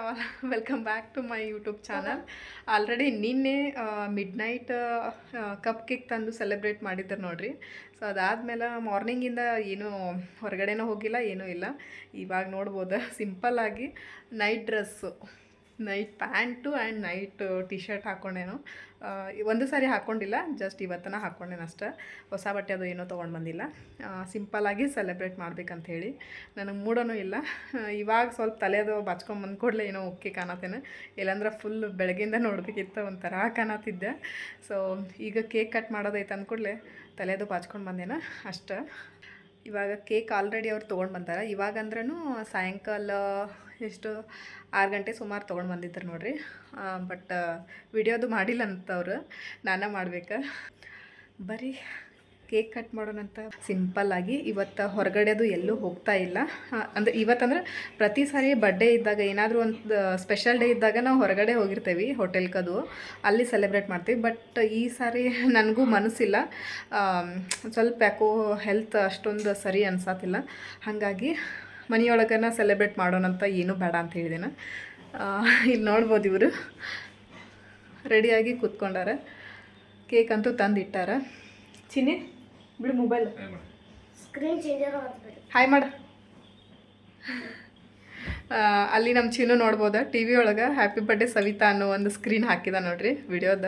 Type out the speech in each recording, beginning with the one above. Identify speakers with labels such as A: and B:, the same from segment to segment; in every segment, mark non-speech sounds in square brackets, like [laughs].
A: All welcome back to my YouTube channel already ನಿನ್ನೆ midnight cupcake ತಂದು celebrate ಮಾಡಿದ್ರು ನೋಡಿರಿ. So ಅದಾದಮೇಲೆ ಮಾರ್ನಿಂಗಿಂದ ಏನೂ ಹೊರಗಡೆನೂ ಹೋಗಿಲ್ಲ ಏನೂ ಇಲ್ಲ. ಇವಾಗ ನೋಡ್ಬೋದು. ಸಿಂಪಲ್ಲಾಗಿ night dress night pant and night T shirt ಹಾಕ್ಕೊಂಡೇನು ಒಂದು ಸಾರಿ ಹಾಕ್ಕೊಂಡಿಲ್ಲ ಜಸ್ಟ್ ಇವತ್ತನ ಹಾಕ್ಕೊಂಡೇನು ಅಷ್ಟೇ. ಹೊಸ ಬಟ್ಟೆ ಅದು ಏನೂ ತೊಗೊಂಡು ಬಂದಿಲ್ಲ. ಸಿಂಪಲಾಗಿ ಸೆಲೆಬ್ರೇಟ್ ಮಾಡ್ಬೇಕಂತ ಹೇಳಿ. ನನಗೆ ಮೂಡೋನೂ ಇಲ್ಲ. ಇವಾಗ ಸ್ವಲ್ಪ ತಲೆದು ಬಾಚ್ಕೊಂಬಂದು ಕೂಡಲೇ ಏನೋ ಓಕೆ ಕಾಣತ್ತೇನೆ. ಇಲ್ಲಾಂದ್ರೆ ಫುಲ್ ಬೆಳಗ್ಗೆಯಿಂದ ನೋಡಬೇಕಿತ್ತು ಒಂಥರ ಕಾಣತ್ತಿದ್ದೆ. ಸೊ ಈಗ ಕೇಕ್ ಕಟ್ ಮಾಡೋದೈತೆ ಅಂದ್ಕೂಡಲೇ ತಲೆದು ಬಾಚ್ಕೊಂಡು ಬಂದೇನ ಅಷ್ಟೆ. ಇವಾಗ ಕೇಕ್ ಆಲ್ರೆಡಿ ಅವ್ರು ತೊಗೊಂಡು ಬಂದಾರೆ. ಇವಾಗ ಅಂದ್ರೂ ಸಾಯಂಕಾಲ ಎಷ್ಟು ಆರು ಗಂಟೆ ಸುಮಾರು ತೊಗೊಂಡು ಬಂದಿದ್ರು ನೋಡ್ರಿ. ಬಟ್ ವಿಡಿಯೋದು ಮಾಡಿಲ್ಲ ಅಂತ ಅವ್ರು ನಾನೇ ಮಾಡ್ಬೇಕು. ಬರೀ ಕೇಕ್ ಕಟ್ ಮಾಡೋಣಂತ ಸಿಂಪಲ್ಲಾಗಿ ಇವತ್ತು ಹೊರಗಡೆದು ಎಲ್ಲೂ ಹೋಗ್ತಾ ಇಲ್ಲ. ಅಂದರೆ ಇವತ್ತಂದ್ರೆ ಪ್ರತಿ ಸಾರಿ ಬರ್ಡೇ ಇದ್ದಾಗ ಏನಾದರೂ ಒಂದು ಸ್ಪೆಷಲ್ ಡೇ ಇದ್ದಾಗ ನಾವು ಹೊರಗಡೆ ಹೋಗಿರ್ತೇವೆ ಹೋಟೆಲ್ಕದು ಅಲ್ಲಿ ಸೆಲೆಬ್ರೇಟ್ ಮಾಡ್ತೀವಿ. ಬಟ್ ಈ ಸಾರಿ ನನಗೂ ಮನಸ್ಸಿಲ್ಲ. ಸ್ವಲ್ಪ ಯಾಕೋ ಹೆಲ್ತ್ ಅಷ್ಟೊಂದು ಸರಿ ಅನ್ಸತ್ತಿಲ್ಲ ಹಾಗಾಗಿ ಮನೆಯೊಳಗನ ಸೆಲೆಬ್ರೇಟ್ ಮಾಡೋಣಂತ ಏನೂ ಬೇಡ ಅಂತ ಹೇಳಿದೇನ ಇಲ್ಲಿ ನೋಡ್ಬೋದು ಇವರು. ರೆಡಿಯಾಗಿ ಕೂತ್ಕೊಂಡಾರ. ಕೇಕ್ ಅಂತೂ ತಂದು ಇಟ್ಟಾರ ಚಿನ್ನಿ ಬಿಡು ಮೊಬೈಲ್
B: ಸ್ಕ್ರೀನ್
A: ಹಾಯ್ ಮಾಡ. ಅಲ್ಲಿ ನಮ್ಮ ಚಿನ್ನು ನೋಡ್ಬೋದ? ಟಿ ವಿ ಒಳಗೆ ಹ್ಯಾಪಿ ಬರ್ಡೇ ಸವಿತಾ ಅನ್ನೋ ಒಂದು ಸ್ಕ್ರೀನ್ ಹಾಕಿದ ನೋಡ್ರಿ ವಿಡಿಯೋದ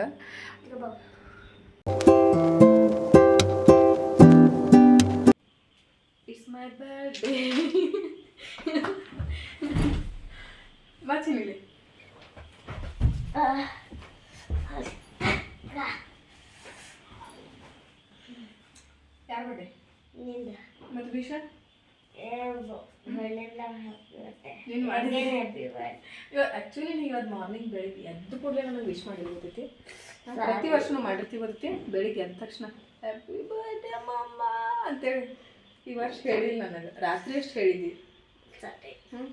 A: ಮೈ ಬರ್ಡೇ ಯಾರು ಚಿನ್ನಿಲಿ ಯಾರ ಬರ್ಡೇ
B: ನಿಂದ.
A: ಮತ್ತು ವಿಷ ನೀನು ಆ್ಯಕ್ಚುಲಿ ನೀವು ಮಾರ್ನಿಂಗ್ ಬೆಳಿಗ್ಗೆ ಎದ್ದು ಕೂಡಲೇ ನನಗೆ ವಿಶ್ ಮಾಡಿರ್ಬೋದೈತಿ ಪ್ರತಿ ವರ್ಷನೂ ಮಾಡಿರ್ತೀವಿ ಬರುತ್ತೆ ಬೆಳಿಗ್ಗೆ ಎದ್ದ ತಕ್ಷಣ ಹ್ಯಾಪಿ ಬರ್ಡೇ ಮಮ್ಮ ಅಂತೇಳಿ. ವರ್ಷ ಹೇಳಿಲ್ಲ ನನಗೆ ರಾತ್ರಿ ಅಷ್ಟು ಹೇಳಿದ್ದಿ
B: ಸರಿ.
A: ಹ್ಞೂ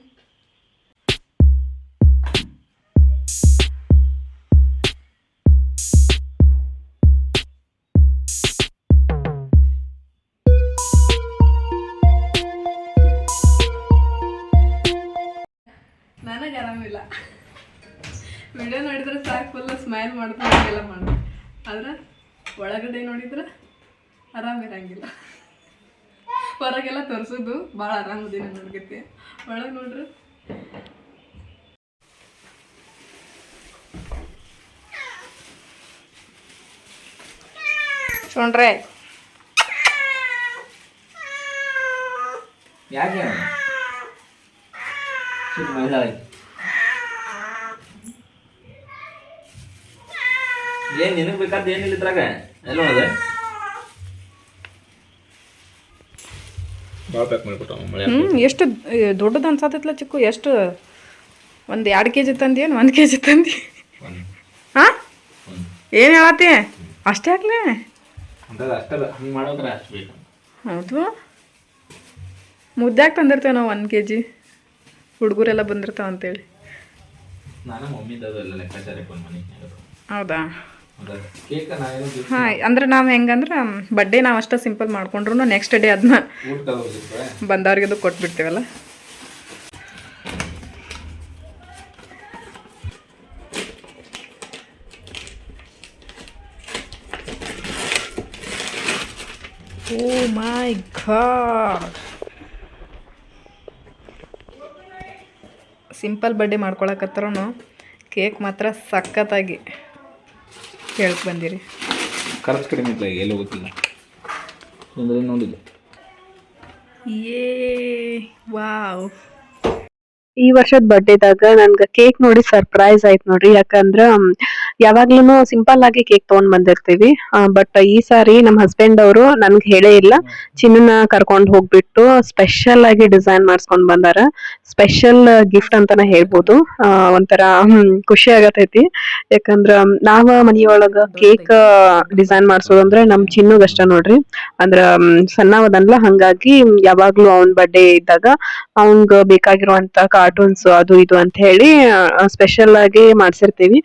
A: ನನಗೆ ಆರಾಮಿಲ್ಲ. ವಿಡಿಯೋ ನೋಡಿದ್ರೆ ಸಾಕು ಫುಲ್ ಸ್ಮೈಲ್ ಮಾಡ್ತಾ ಎಲ್ಲ ಮಾಡು ಆದ್ರೆ ಒಳಗಡೆ ನೋಡಿದ್ರೆ ಆರಾಮಿರಂಗಿಲ್ಲ ಹೊರಗೆಲ್ಲ ತೋರಿಸೋದು. ಭಾಳ ಆರಾಮದಿನ ನನಗೈತಿ ಒಳಗೆ ನೋಡ್ರಿ. ಶೋಣ್ರೆ
C: ಯಾಕೆ ಏನು ಮಹಿಳಾ ಏನ್ ನಿನಗ್ ಬೇಕಾದ ಏನಿಲ್ಲ ಇದ್ರಾಗ? ಎಲ್ಲ ನೋಡದ? ಭಾಳ ಪ್ಯಾಕ್ ಮಾಡಿಬಿಟ್ಟು ಮಳೆ
A: ಹ್ಞೂ ಎಷ್ಟು ದೊಡ್ಡದು ಅನ್ಸತ್ತೈತ್ಲ ಚಿಕ್ಕು ಎಷ್ಟು ಒಂದು ಎರಡು ಕೆ ಜಿ ತಂದೇನು ಒಂದು ಕೆ ಜಿ ತಂದಿ ಹಾಂ? ಏನು ಹೇಳತ್ತಿ? ಅಷ್ಟೇ
C: ಆಗಲಿ?
A: ಹೌದು. ಮುದ್ದಾಗಿ ತಂದಿರ್ತೇವೆ ನಾವು ಒಂದು ಕೆ ಜಿ ಹುಡುಗರೆಲ್ಲ ಬಂದಿರ್ತಾವ ಅಂತೇಳಿ ಹೌದಾ? ಹಾಂ ಅಂದ್ರೆ ನಾವು ಹೆಂಗಂದ್ರೆ ಬಡ್ಡೆ ನಾವು ಅಷ್ಟೇ ಸಿಂಪಲ್ ಮಾಡ್ಕೊಂಡ್ರು ನೆಕ್ಸ್ಟ್ ಡೇ ಅದನ್ನ ಬಂದವ್ರಿಗೆ ಅದು ಕೊಟ್ಬಿಡ್ತೀವಲ್ಲ? Oh my god. Simple birthday ಮಾಡ್ಕೊಳಕತ್ತರೂ ಕೇಕ್ ಮಾತ್ರ ಸಖತ್ತಾಗಿ. ಕೇಳಕ್ ಬಂದಿರಿ.
C: ಖರ್ಚು ಕಡಿಮೆ ಇಲ್ಲ ಎಲ್ಲೂ ಗೊತ್ತಿಲ್ಲ. ಒಂದು ನೋಡಿಲ್ಲ?
A: ಏ ವಾವ್. ಈ ವರ್ಷದ ಬರ್ಡೇದಾಗ ನನ್ಗ ಕೇಕ್ ನೋಡಿ ಸರ್ಪ್ರೈಸ್ ಆಯ್ತು ನೋಡ್ರಿ. ಯಾಕಂದ್ರ ಯಾವಾಗ್ಲೂ ಸಿಂಪಲ್ ಆಗಿ ಕೇಕ್ ತಗೊಂಡ್ ಬಂದಿರ್ತೀವಿ. ಬಟ್ ಈ ಸಾರಿ ನಮ್ ಹಸ್ಬೆಂಡ್ ಅವರು ನನ್ಗೆ ಹೇಳೇ ಇಲ್ಲ. ಚಿನ್ನನ ಕರ್ಕೊಂಡ್ ಹೋಗ್ಬಿಟ್ಟು ಸ್ಪೆಷಲ್ ಆಗಿ ಡಿಸೈನ್ ಮಾಡ್ಸ್ಕೊಂಡ್ ಬಂದಾರ. ಸ್ಪೆಷಲ್ ಗಿಫ್ಟ್ ಅಂತಾನೆ ಹೇಳ್ಬೋದು. ಒಂಥರ ಖುಷಿ ಆಗತೈತಿ. ಯಾಕಂದ್ರ ನಾವ ಮನಿಯೊಳಗ ಕೇಕ್ ಡಿಸೈನ್ ಮಾಡ್ಸೋದಂದ್ರೆ ನಮ್ ಚಿನ್ನಗಷ್ಟ ನೋಡ್ರಿ. ಅಂದ್ರ ಸಣ್ಣವದನ್ಲ ಹಂಗಾಗಿ ಯಾವಾಗ್ಲೂ ಅವನ್ ಬರ್ಡೇ ಇದ್ದಾಗ ಅವಂಗ ಬೇಕಾಗಿರುವಂತ
D: ಕಾರ್ಟೂನ್ಸ್ ಅದು ಇದು ಅಂತ ಹೇಳಿ ಸ್ಪೆಷಲ್ ಆಗಿ ಮಾಡ್ಸಿರ್ತೀವಿ.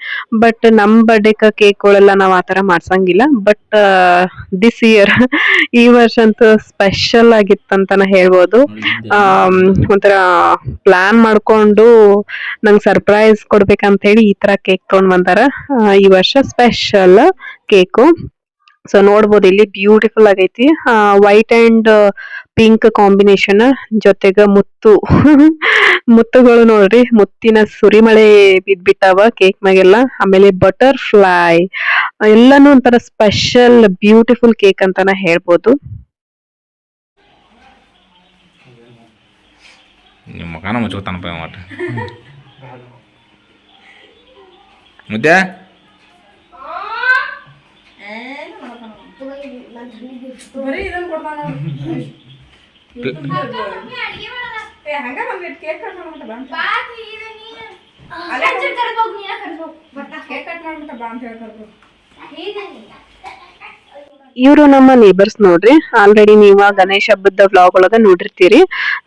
D: ಬಟ್ ನಮ್ ಬರ್ಡೇಕ ಕೇಕ್ಗಳೆಲ್ಲ ನಾವ್ ಆತರ ಮಾಡ್ಸಂಗಿಲ್ಲ. ಬಟ್ ದಿಸ್ ಇಯರ್ ಈ ವರ್ಷ ಅಂತೂ ಸ್ಪೆಷಲ್ ಆಗಿತ್ತಂತನ ಹೇಳ್ಬೋದು. ಆ ಒಂಥರ ಪ್ಲಾನ್ ಮಾಡ್ಕೊಂಡು ನಂಗೆ ಸರ್ಪ್ರೈಸ್ ಕೊಡ್ಬೇಕಂತ ಹೇಳಿ ಈ ತರ ಕೇಕ್ ತಗೊಂಡ್ ಬಂದಾರ. ಈ ವರ್ಷ ಸ್ಪೆಷಲ್ ಕೇಕು ಸೊ ನೋಡಬಹುದು ಇಲ್ಲಿ ಬ್ಯೂಟಿಫುಲ್ ಆಗೈತಿ. ವೈಟ್ ಅಂಡ್ ಪಿಂಕ್ ಕಾಂಬಿನೇಷನ್ ಜೊತೆಗೆ ಮುತ್ತು. [laughs] ಮುತ್ತುಗಳು ನೋಡ್ರಿ, ಮುತ್ತಿನ ಸುರಿಮಳೆ ಬಿದ್ದ್ಬಿಟ್ಟಾವ ಕೇಕ್ ಮ್ಯಾಗೆಲ್ಲ. ಆಮೇಲೆ ಬಟರ್ ಫ್ಲೈ ಎಲ್ಲಾನು ಒಂಥರ ಸ್ಪೆಷಲ್ ಬ್ಯೂಟಿಫುಲ್ ಕೇಕ್ ಅಂತಾನೆ ಹೇಳ್ಬೋದು.
C: ಮುದ್ದೆ?
A: ಬರೀ ಇದನ್ನ ಕೊಡ್ತಾನ ಏ ಹಂಗ ಕೇಕ್ ಕಟ್ ಮಾಡ್ಬಿಟ್ಟ ಬಾ ಕೇಕ್ ಕಟ್ ಮಾಡ್ಬಿಟ್ಟ ಬಾ ಅಂತ
D: ಇವರು ನಮ್ಮ ನೇಬರ್ಸ್ ನೋಡ್ರಿ. ಆಲ್ರೆಡಿ ನೀವು ಗಣೇಶ ಹಬ್ಬದ ವ್ಲಾಗ್ ಒಳಗ ನೋಡಿರ್ತೀರಿ.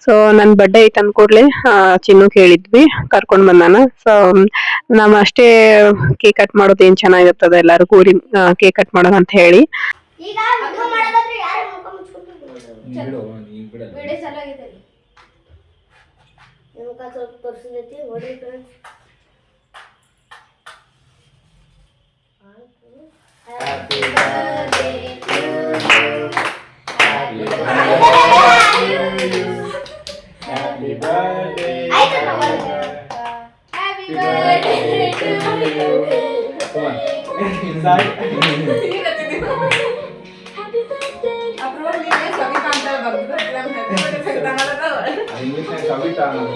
D: ಸೊ ನನ್ ಬರ್ಡೇ ಐತ್ ಅಂದ್ಕೂಡ್ಲೆ ಆ, ಚಿನ್ನು ಕೇಳಿದ್ವಿ ಕರ್ಕೊಂಡ್ ಬಂದಾನ. ಸೊ ನಾವ್ ಅಷ್ಟೇ ಕೇಕ್ ಕಟ್ ಮಾಡೋದು ಏನ್ ಚೆನ್ನಾಗಿರ್ತದ ಎಲ್ಲಾರು ಕೂರಿ ಕೇಕ್ ಕಟ್ ಮಾಡೋಣ ಅಂತ ಹೇಳಿ.
B: ಈಗ ವಿಡಿಯೋ ಮಾಡೋದಾದ್ರೆ ಯಾರು ಮುಖ ಮುಚ್ಕೊಂಡು ವಿಡಿಯೋ ಚಾಲು ಆಗೈತೆ ಅಲ್ಲಿ. ನಿಮ್ಮ ಮುಖ ಸ್ವಲ್ಪ ತೋರಿಸಿದೈತಿ ನೋಡಿ ಫ್ರೆಂಡ್ಸ್
A: ಅಪ್ರೂವಲ್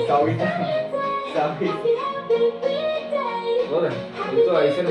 A: ಸವಿತಾ
C: ಅನ್ನೋದು ಸವಿತಾ ಸವಿ ಹೌದಾ ಇತ್ತು ಐಸನ್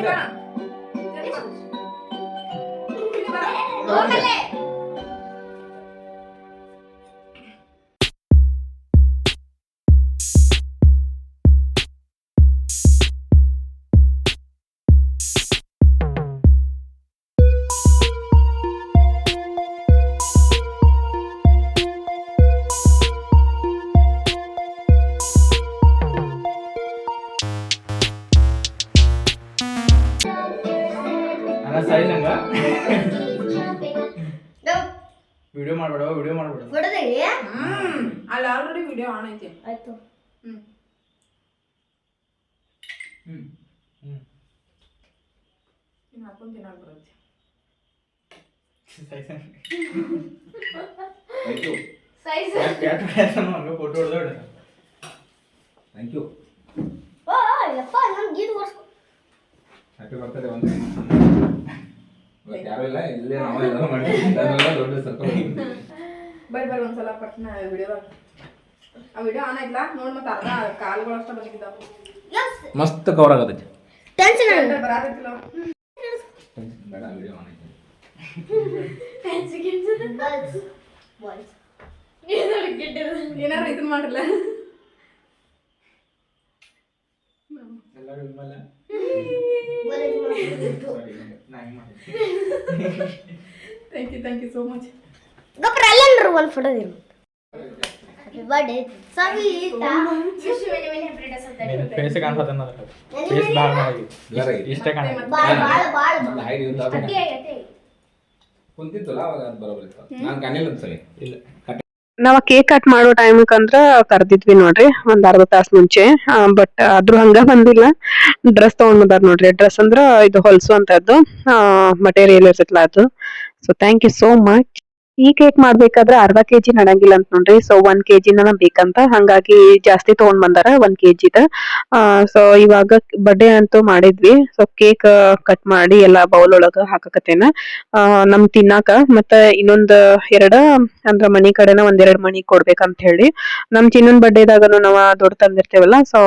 C: ಅಣ್ಣ ಸರಿ ನಂಗ? ವಿಡಿಯೋ ಮಾಡ್ಬೇಡ ವಿಡಿಯೋ ಮಾಡ್ಬೇಡ.
B: ಬಿಡದಿ
A: ಹ್ಮ್. ಅಲ್ಲಿ ಆಲ್ರೆಡಿ ವಿಡಿಯೋ ಆನ್ ಐತಿ.
B: ಆಯ್ತು.
A: ಹ್ಮ್.
C: ಹ್ಮ್ ಹ್ಮ್.
A: ಇನ್ನು ಹಾಕೊಂಡ್ ತಿನ್ನಾಕ್ ಬರುತ್ತೆ.
C: ಥ್ಯಾಂಕ್ ಯು
B: ಸೈಜ್
C: ಹಂಗೆ ಫೋಟೋ ಹೊಡೆದ ಥ್ಯಾಂಕ್ ಯು
B: ಓ ಯಪ್ಪ ನನ್ ಗೀತ್ ಓಡಿಸ್ಕೊ
C: ಹ್ಯಾಪಿ ಬರ್ತದೆ ಒಂದು. ಇವತ್ತು ಯಾರು ಇಲ್ಲ ಇಲ್ಲೇ ನಾವೇ ಎಲ್ಲ ಮಾಡ್ತೀವಿ ಅದೆಲ್ಲ ದೊಡ್ಡ ಸರ್ಕಲ್
A: ಬೈ ಬರ್ ಒಂದ್ಸಲ ಪಟ್ನ ವಿಡಿಯೋದಾಗ ಆ ವಿಡಿಯೋ ಆನ್ ಆಯ್ತಲ್ಲ ನೋಡ್ ಮತ್ತೆ ಅರ್ಧ ಕಾಲ್ಗಳು ಅಷ್ಟ ಬಂದಿದ್ದಾವ
B: ಎಸ್
C: ಮಸ್ತ್ ಕವರ್ ಆಗತೈತಿ
B: ಟೆನ್ಷನ್
A: ಬರಾತೈತಿಲ್ಲ
C: ಬೇಡ ವಿಡಿಯೋ ಆನ್ ಐತಿ
A: ಏನಾರ ಇದನ್ನ ಮಾಡಿಲ್ಲ
C: ಎಲ್ಲರೂ ಇನ್ಮೇಲೆ
A: thank you thank you so much
B: ಗೊಬ್ಬರ ಅಲ್ಲೇನ್ರಿ ಒಂದು photo happy birthday Savita
E: face face ಭಾಳ ಮಾಡಿ ಇಷ್ಟೇ ಕಾಣ
C: ಕುಂತಿತ್ತಲ್ಲ ಅವಾಗ ಅದು ಬರೋಬರ್ ನಾನು ಕಾಣಿಲ್ಲ ಒಂದ್ಸರಿ
E: ಇಲ್ಲ.
D: ನಾವ್ ಕೇಕ್ ಕಟ್ ಮಾಡೋ ಟೈಮ್ಕ್ ಅಂದ್ರ ಕರ್ದಿದ್ವಿ ನೋಡ್ರಿ, ಒಂದ್ ಅರ್ಧ ತಾಸ್ ಮುಂಚೆ. ಬಟ್ ಆದ್ರೂ ಹಂಗ ಬಂದಿಲ್ಲ. ಡ್ರೆಸ್ ತಗೊಂಡ್ ಬಂದಾರ ನೋಡ್ರಿ. ಡ್ರೆಸ್ ಅಂದ್ರ ಇದು ಹೊಲ್ಸುವಂತದ್ದು ಮಟೀರಿಯಲ್ ಇರ್ತೈತಲ್ಲ ಅದು. So thank you so much ಈ ಕೇಕ್ ಮಾಡ್ಬೇಕಾದ್ರೆ ಅರ್ಧ ಕೆಜಿ ನಡಂಗಿಲ್ಲ ಅಂತ ನೋಡ್ರಿ. ಸೊ ಒಂದ್ ಕೆಜಿನ ಬೇಕಂತ. ಹಂಗಾಗಿ ಜಾಸ್ತಿ ತಗೊಂಡ್ ಬಂದಾರ ಒಂದ್ ಕೆಜಿದ ಸೊ ಇವಾಗ ಬರ್ಡೆ ಅಂತೂ ಮಾಡಿದ್ವಿ. ಸೊ ಕೇಕ್ ಕಟ್ ಮಾಡಿ ಎಲ್ಲಾ ಬೌಲ್ ಒಳಗ ಹಾಕಕತ್ತೇನ. ನಮ್ ತಿನ್ನಾಕ ಮತ್ತ ಇನ್ನೊಂದ್ ಎರಡ, ಅಂದ್ರ ಮನಿ ಕಡೆನ ಒಂದೆರಡ್ ಮನಿ ಕೊಡ್ಬೇಕಂತ ಹೇಳಿ ನಮ್ ಚಿನ್ನನ್ ಬರ್ಡೇದಾಗನು ನಾವ್ ದೊಡ್ಡ ತಂದಿರ್ತೇವಲ್ಲ ಸೊ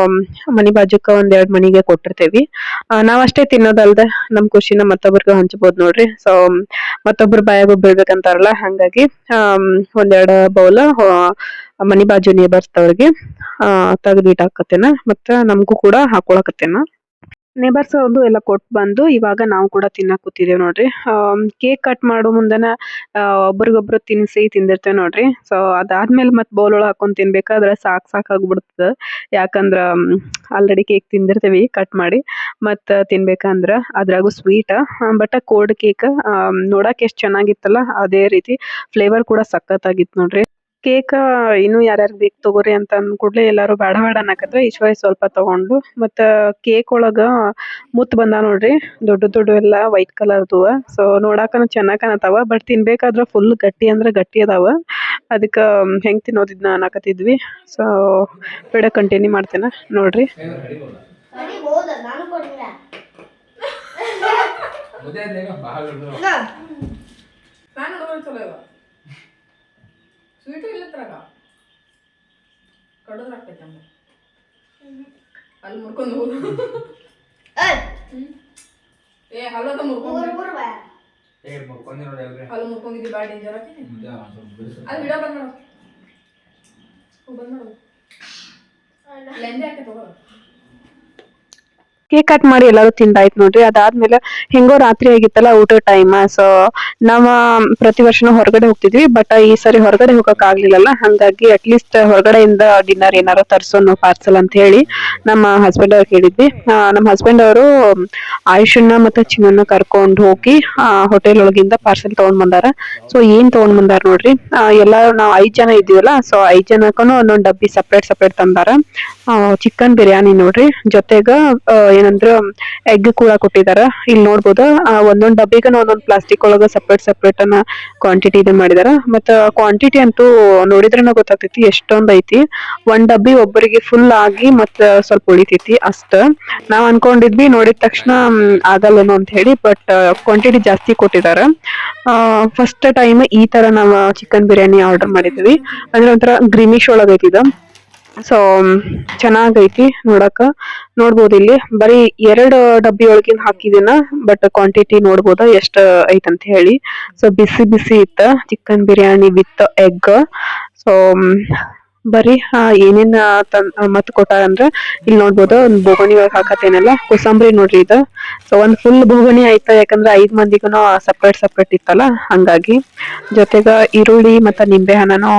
D: ಮನಿ ಬಾಜುಕ ಒಂದೆರಡ್ ಮನಿಗೆ ಕೊಟ್ಟಿರ್ತೇವಿ. ನಾವ್ ಅಷ್ಟೇ ತಿನ್ನೋದಲ್ದ ನಮ್ ಖುಷಿನ ಮತ್ತೊಬ್ರಿಗೆ ಹಂಚಬಹುದು ನೋಡ್ರಿ. ಸೊ ಮತ್ತೊಬ್ರ ಬಾಯಾಗ ಬೀಳ್ಬೇಕಂತಾರಲ್ಲ ಹಂಗಾಗಿ ಒಂದೆರಡು ಬೌಲ್ ಮನಿ ಬಾಜು ನೇಬರ್ಸ್ದವ್ರಿಗೆ ತೆಗ್ದು ಇಟ್ಟಾಕತ್ತೇನ ಮತ್ತ ನಮಗೂ ಕೂಡ ಹಾಕೊಳಕತ್ತೇನ. ನೇಬರ್ಸ್ ಅವ್ರದ್ದು ಎಲ್ಲ ಕೊಟ್ಟು ಬಂದು ಇವಾಗ ನಾವು ಕೂಡ ತಿನ್ನಕ್ ಕೂತಿದ್ದೇವೆ ನೋಡ್ರಿ. ಕೇಕ್ ಕಟ್ ಮಾಡೋ ಮುಂದನ ಆ, ಒಬ್ರಿಗೊಬ್ರು ತಿನ್ಸಿ ತಿಂದಿರ್ತೇವೆ ನೋಡ್ರಿ. ಸೊ ಅದಾದ್ಮೇಲೆ ಮತ್ ಬೌಲ್ ಒಳಗ್ ಹಾಕೊಂಡ್ ತಿನ್ಬೇಕಾದ್ರೆ ಸಾಕ್ ಸಾಕ್ ಆಗ್ಬಿಡ್ತದ. ಯಾಕಂದ್ರ ಆಲ್ರೆಡಿ ಕೇಕ್ ತಿಂದಿರ್ತೇವಿ ಕಟ್ ಮಾಡಿ. ಮತ್ ತಿನ್ಬೇಕಂದ್ರ ಅದ್ರಾಗು ಸ್ವೀಟ್ ಬಟ್ ಕೋಲ್ಡ್ ಕೇಕ್ ನೋಡಕ್ ಎಷ್ಟ್ ಚೆನ್ನಾಗಿತ್ತಲ್ಲ ಅದೇ ರೀತಿ ಫ್ಲೇವರ್ ಕೂಡ ಸಖತ್ತಾಗಿತ್ತು ನೋಡ್ರಿ. ಕೇಕ್ ಇನ್ನು ಯಾರ್ಯಾರು ಬೇಕು ತಗೋರಿ ಅಂತ ಅಂದ್ ಕೂಡ್ಲೆ ಎಲ್ಲಾರು ಬೇಡ ಬೇಡ ಅನ್ನಕತ್ರ ಈಶ್ವರಿ ಸ್ವಲ್ಪ ತಗೊಂಡು ಮತ್ತ ಕೇಕ್ ಒಳಗ ಮುತ್ ಬಂದ ನೋಡ್ರಿ. ದೊಡ್ಡ ದೊಡ್ಡ ಎಲ್ಲ ವೈಟ್ ಕಲರ್ದು ಸೊ ನೋಡಾಕನು ಚೆನ್ನಾಗ್ ಕಾಣತಾವ. ಬಟ್ ತಿನ್ಬೇಕಾದ್ರ ಫುಲ್ ಗಟ್ಟಿ ಅಂದ್ರ ಗಟ್ಟಿ ಅದಾವ. ಅದಕ್ಕ ಹೆಂಗ್ ತಿನ್ನೋದಿದ್ನ ಅನ್ನಕತ್ತಿದ್ವಿ. ಸೊ ಬೇಡ ಕಂಟಿನ್ಯೂ ಮಾಡ್ತೇನ ನೋಡ್ರಿ.
B: ನಾನು ಕೊಡ್ತೀನ
C: ಮುದ್ದೆ ಆದ್ಲೇನು? ಭಾಳ ದೊಡ್ಡದು.
A: ನಾನು ನೋಡೋದು ಚಲೋ ಇವ ಸ್ವೀಟು ಇಲ್ಲ ತರಗ ಕಡೋದ್ರ ಆಗ್ತೈತೆ ಹಂಗ ಅಲ್ಲಿ ಮುರ್ಕೊಂಡು ಹೋಗು
B: ಏಯ್
A: ಏ ಹಲ್ಲದ ಮುರ್ಕೊಂಡು
B: ಮೂರು ಮೂರು ಬಾಯ
C: ಏ, ಮುರ್ಕೊಂಡಿ ನೋಡಿ ಅಲ್ರಿ.
A: ಹಲ್ಲು ಮುರ್ಕೊಂಡಿದ್ದಿ ಭಾಳ ಡೇಂಜರ್ ಆಗಿ
C: ಮುದ್ದೆ ಒಂದ್ ಸ್ವಲ್ಪ ಬಿಡಿಸು.
A: ಅದು ವಿಡಿಯೋ ಬಂದ್ ಮಾಡು ಹ್ಞೂ ಬಂದ್ ಮಾಡು ಲೆಂದೆ ಹಾಕಿ ತಗೋ
D: ಕೇಕ್ ಕಟ್ ಮಾಡಿ ಎಲ್ಲಾರು ತಿಂದಾಯ್ತು ನೋಡ್ರಿ. ಅದಾದ್ಮೇಲೆ ಹೆಂಗೋ ರಾತ್ರಿ ಆಗಿತ್ತಲ್ಲ ಊಟ ಟೈಮ್ ಸೊ ನಾವ ಪ್ರತಿ ವರ್ಷನೂ ಹೊರಗಡೆ ಹೋಗ್ತಿದ್ವಿ. ಬಟ್ ಈ ಸರಿ ಹೊರಗಡೆ ಹೋಗಕ್ ಆಗ್ಲಿಲ್ಲಲ್ಲ. ಹಂಗಾಗಿ ಅಟ್ಲೀಸ್ಟ್ ಹೊರಗಡೆಯಿಂದ ಡಿನ್ನರ್ ಏನಾರು ತರ್ಸೋನು ಪಾರ್ಸಲ್ ಅಂತ ಹೇಳಿ ನಮ್ಮ ಹಸ್ಬೆಂಡ್ ಅವ್ರಿಗೆ ಹೇಳಿದ್ವಿ. ಆ, ನಮ್ಮ ಹಸ್ಬೆಂಡ್ ಅವರು ಆಯುಷನ್ನ ಮತ್ತೆ ಚಿನ್ನ ಕರ್ಕೊಂಡ್ ಹೋಗಿ ಹೋಟೆಲ್ ಒಳಗಿಂದ ಪಾರ್ಸೆಲ್ ತಗೊಂಡ್ ಬಂದಾರ. ಸೊ ಏನ್ ತಗೊಂಡ್ ಬಂದಾರ ನೋಡ್ರಿ. ಎಲ್ಲಾರು ನಾವ್ ಐದ್ ಜನ ಇದೀವಲ್ಲ ಸೊ ಐದ್ ಜನಕ್ಕೂ ಒಂದೊಂದ್ ಡಬ್ಬಿ ಸಪ್ರೇಟ್ ಸಪ್ರೇಟ್ ತಂದಾರ. ಚಿಕನ್ ಬಿರಿಯಾನಿ ನೋಡ್ರಿ. ಜೊತೆಗ ಏನಂದ್ರ ಎಗ್ ಕೂಡ ಕೊಟ್ಟಿದಾರ. ಇಲ್ಲಿ ನೋಡ್ಬೋದು ಒಂದೊಂದ್ ಡಬ್ಬಿಗ ಒಂದೊಂದ್ ಪ್ಲಾಸ್ಟಿಕ್ ಒಳಗ ಸಪ್ರೇಟ್ ಸಪ್ರೇಟ್ ಅನ್ನ ಕ್ವಾಂಟಿಟಿ ಇದನ್ ಮಾಡಿದಾರ. ಮತ್ತ ಕ್ವಾಂಟಿಟಿ ಅಂತೂ ನೋಡಿದ್ರನ ಗೊತ್ತಾಗ್ತೈತಿ, ಎಷ್ಟೊಂದ್ ಐತಿ. ಒಂದ್ ಡಬ್ಬಿ ಒಬ್ಬರಿಗೆ ಫುಲ್ ಆಗಿ ಮತ್ತ ಸ್ವಲ್ಪ ಉಳಿತೈತಿ ಅಷ್ಟ. ನಾವ್ ಅನ್ಕೊಂಡಿದ್ವಿ, ನೋಡಿದ ತಕ್ಷಣ ಆಗಲ್ಲೇನೋ ಅಂತ ಹೇಳಿ ಬಟ್ ಕ್ವಾಂಟಿಟಿ ಜಾಸ್ತಿ ಕೊಟ್ಟಿದಾರ. ಫಸ್ಟ್ ಟೈಮ್ ಈ ತರ ನಾವ್ ಚಿಕನ್ ಬಿರಿಯಾನಿ ಆರ್ಡರ್ ಮಾಡಿದ್ವಿ. ಅಂದ್ರೆ ಒಂಥರ ಗ್ರೀನಿಶ್ ಒಳಗೈತಿದ ಸೊ ಚೆನ್ನಾಗೈತಿ ನೋಡಕ ನೋಡ್ಬೋದು ಇಲ್ಲಿ. ಬರೀ ಎರಡು ಡಬ್ಬಿ ಒಳಗಿಂದ ಹಾಕಿದಿನ ಬಟ್ ಕ್ವಾಂಟಿಟಿ ನೋಡ್ಬೋದ, ಎಷ್ಟ ಐತಂತ ಹೇಳಿ. ಸೊ ಬಿಸಿ ಬಿಸಿ ಇತ್ತ chicken biryani with egg so ಬರೀ ಏನೇನ್ ತನ್ ಮತ್ ಕೊಟ್ಟಾರ ಅಂದ್ರ ಇಲ್ಲಿ ನೋಡ್ಬೋದು, ಒಂದ್ ಬೋಗಣಿ ಒಳಗ್ ಹಾಕತ್ತೇನಲ್ಲ, ಕೋಸಂಬರಿ ನೋಡ್ರಿ ಇದು. ಸೊ ಒಂದ್ ಫುಲ್ ಬೋಗಣಿ ಆಯ್ತಾ, ಯಾಕಂದ್ರ ಐದ್ ಮಂದಿಗೂ ಸಪ್ರೇಟ್ ಸಪ್ರೇಟ್ ಇತ್ತಲ್ಲ, ಹಂಗಾಗಿ. ಜೊತೆಗ ಈರುಳ್ಳಿ ಮತ್ತ ನಿಂಬೆ ಹಣ್ಣನು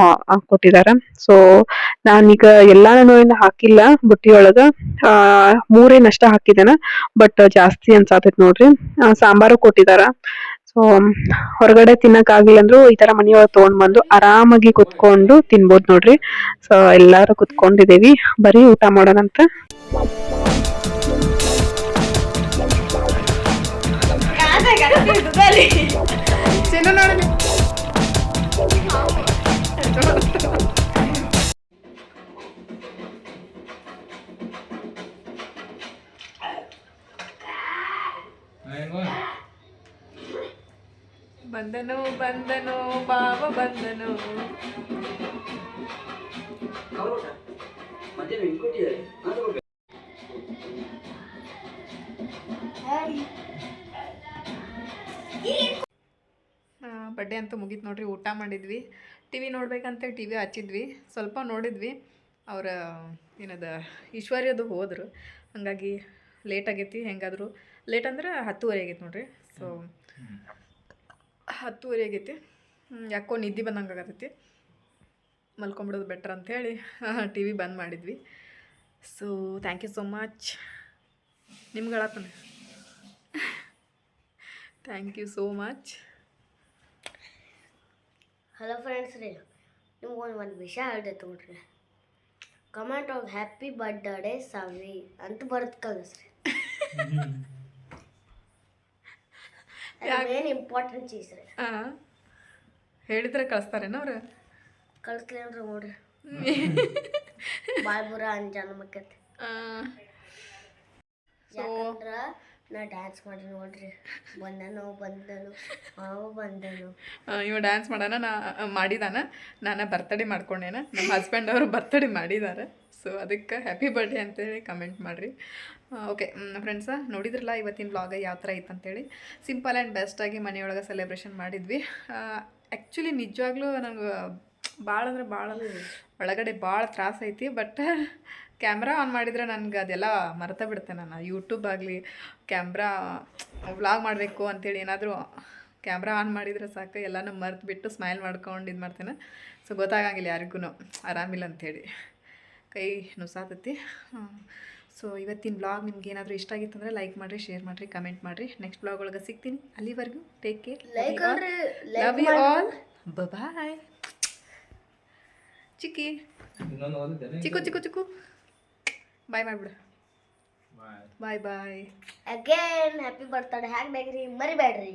D: ಕೊಟ್ಟಿದಾರ. ಸೊ ನಾನೀಗ ಎಲ್ಲಾನು ಏನು ಹಾಕಿಲ್ಲ, ಬುಟ್ಟಿ ಒಳಗ. ಆ ಮೂರೇನಷ್ಟ ಹಾಕಿದೇನ ಬಟ್ ಜಾಸ್ತಿ ಅನ್ಸಾತೈತ್ ನೋಡ್ರಿ. ಸಾಂಬಾರು ಕೊಟ್ಟಿದಾರ. ಸೊ ಹೊರಗಡೆ ತಿನ್ನಕ್ ಆಗಿಲ್ಲ ಅಂದ್ರು ಈ ತರ ಮನೆಯೊಳಗೆ ತಗೊಂಡ್ ಬಂದು ಆರಾಮಾಗಿ ಕುತ್ಕೊಂಡು ತಿನ್ಬೋದು ನೋಡ್ರಿ. ಸೊ ಎಲ್ಲಾರು ಕುತ್ಕೊಂಡಿದೀವಿ ಬರೀ ಊಟ ಮಾಡೋಣಂತ?
A: ಬಂದನು ಬಂದನು ಬಾಬ ಬಂದನು
F: ಅದು
A: ಬಡ್ಡೆ ಅಂತೂ ಮುಗೀತು ನೋಡ್ರಿ ಊಟ ಮಾಡಿದ್ವಿ. ಟಿ ವಿ ನೋಡ್ಬೇಕಂತ ಟಿ ವಿ ಹಚ್ಚಿದ್ವಿ. ಸ್ವಲ್ಪ ನೋಡಿದ್ವಿ. ಅವರ ಏನದ ಈಶ್ವರ್ಯದು ಹೋದರು. ಹಾಗಾಗಿ ಲೇಟ್ ಆಗೈತಿ ಹೆಂಗಾದ್ರು. ಲೇಟ್ ಅಂದ್ರೆ ಹತ್ತುವರೆ ಆಗೈತಿ ನೋಡ್ರಿ. ಸೊ ಹತ್ತುವರೆ ಆಗೈತಿ. ಯಾಕೋ ನಿದ್ದೆ ಬಂದಂಗೆ ಆಗತೈತಿ. ಮಲ್ಕೊಂಬಿಡೋದು ಬೆಟ್ರ್ ಅಂಥೇಳಿ [laughs] ಟಿ ವಿ ಬಂದ್ ಮಾಡಿದ್ವಿ. So thank you so much ನಿಮ್ಗಳತ್ತನ thank you so much
B: hello friends ರೀ. ನಿಮ್ಗೊಂದು ಒಂದು ಒಂದು ವಿಷಯ ಹೇಳ್ದೆ ನೋಡ್ರಿ ಕಮೆಂಟ್ ಆಫ್ ಹ್ಯಾಪಿ ಬರ್ಡೇ ಸಾವಿ ಅಂತ ಬರ್ತ್ ಕಳಿಸ್ರಿ ಮೇನ್ ಇಂಪಾರ್ಟೆಂಟ್ ಚೀಸ್ ರೀ
A: ಹಾಂ ಹೇಳಿದ್ರೆ ಕಳಿಸ್ತಾರೇನು ಅವ್ರು?
B: ಕಳಿಸ್ಲೇನ್ರಿ ನೋಡ್ರಿ. ಬಾಯ್ ಬುರ ಅಂಜಾನ ಮಕ್ಕೈತಿ ಯಾಕಂದ್ರೆ ನಾ ಡ್ಯಾನ್ಸ್ ಮಾಡಿ ನೋಡ್ರಿ. ಬಂದನು ಬಂದನು ಅವು ಬಂದನು.
A: ಇವ ಡ್ಯಾನ್ಸ್ ಮಾಡೋಣ ನಾ ಮಾಡಿದಾನ. ನಾನು ಬರ್ತಡೇ ಮಾಡ್ಕೊಂಡೇನ. ನಮ್ಮ ಹಸ್ಬೆಂಡ್ ಅವರು ಬರ್ತಡೇ ಮಾಡಿದ್ದಾರೆ ಸೊ ಅದಕ್ಕೆ ಹ್ಯಾಪಿ ಬರ್ಡೇ ಅಂತೇಳಿ ಕಮೆಂಟ್ ಮಾಡಿರಿ. ಓಕೆ ಫ್ರೆಂಡ್ಸ ನೋಡಿದ್ರಲ್ಲ ಇವತ್ತಿನ ವ್ಲಾಗ ಯಾವ ಥರ ಇತ್ತು ಅಂತೇಳಿ. ಸಿಂಪಲ್ ಆ್ಯಂಡ್ ಬೆಸ್ಟಾಗಿ ಮನೆಯೊಳಗೆ ಸೆಲೆಬ್ರೇಷನ್ ಮಾಡಿದ್ವಿ. ಆ್ಯಕ್ಚುಲಿ ನಿಜವಾಗ್ಲೂ ನನಗೆ ಭಾಳ ಅಂದರೆ ಭಾಳ ಒಳಗಡೆ ಭಾಳ ತ್ರಾಸ ಐತಿ ಬಟ್ ಕ್ಯಾಮ್ರಾ ಆನ್ ಮಾಡಿದರೆ ನನಗೆ ಅದೆಲ್ಲ ಮರ್ತಾ ಬಿಡುತ್ತೆ ನಾನು. ಯೂಟ್ಯೂಬ್ ಆಗಲಿ ಕ್ಯಾಮ್ರಾ ವ್ಲಾಗ್ ಮಾಡಬೇಕು ಅಂತೇಳಿ ಏನಾದರೂ ಕ್ಯಾಮ್ರಾ ಆನ್ ಮಾಡಿದರೆ ಸಾಕು, ಎಲ್ಲನೂ ಮರೆತು ಬಿಟ್ಟು ಸ್ಮೈಲ್ ಮಾಡ್ಕೊಂಡು ಇದು ಮಾಡ್ತೇನೆ. ಸೊ ಗೊತ್ತಾಗಂಗಿಲ್ಲ ಯಾರಿಗೂ ಆರಾಮಿಲ್ಲ ಅಂಥೇಳಿ ಕೈ ನುಸಾತತಿ ಸೊ ಇವತ್ತಿನ ಬ್ಲಾಗ್ ನಿಮ್ಗೆ ಏನಾದರೂ ಇಷ್ಟ ಆಗಿತ್ತು ಅಂದರೆ ಲೈಕ್ ಮಾಡಿರಿ ಶೇರ್ ಮಾಡಿರಿ ಕಮೆಂಟ್ ಮಾಡಿರಿ. ನೆಕ್ಸ್ಟ್ ಬ್ಲಾಗ್ ಒಳಗೆ ಸಿಗ್ತೀನಿ. ಅಲ್ಲಿವರೆಗೂ take care
B: like
A: love you all bye Chikki. Chikku Chikku Chikku. Bye ಮಾಡಿಬಿಡು. Bye bye
B: again happy birthday hack ಬೇಕ್ರಿ? ಮರಿಬೇಡ್ರಿ.